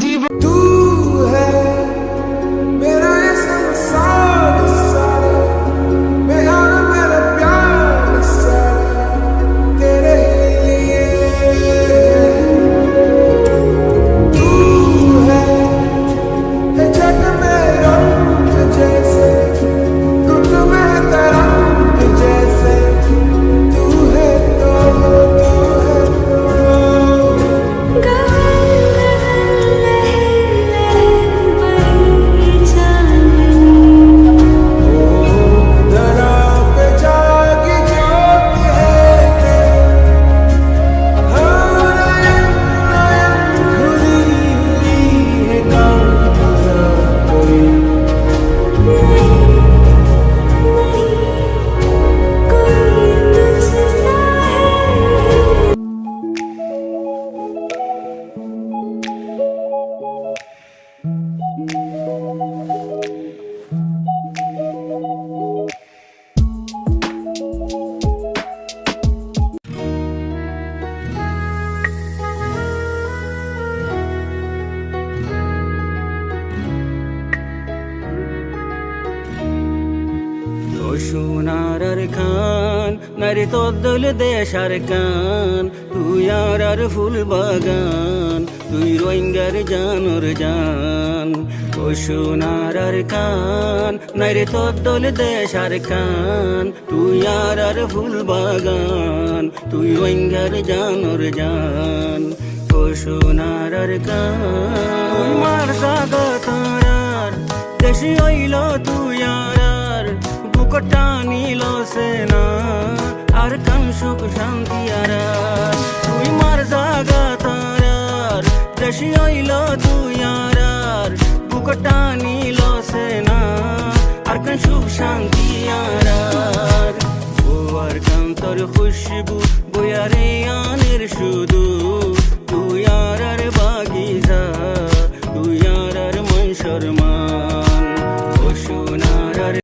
জীবন तू है সোনার আর খান, নারী তদ্দল দেশার কান। তুই আর আর ফুল বাগান, তুই রোহিঙ্গার জানর জান। ও সোনার আর খান, নারী তদ্দল দেশার কান। তুই আর আর ফুল বাগান, তুই রোহিঙ্গার জানর জান। ও সোনার আর কান তুই মার তারার, দেশি হইল তুই আর মুখটা নীল সেনা। আর কাম সুখ শান্তি আর। তুই মার জাগা তারার দেশি হইল তুই আর। আর বুকটা নীল সেনা। আর কান সুখ শান্তি আর। ও আর খুশবু আনের শুধু। তুই আর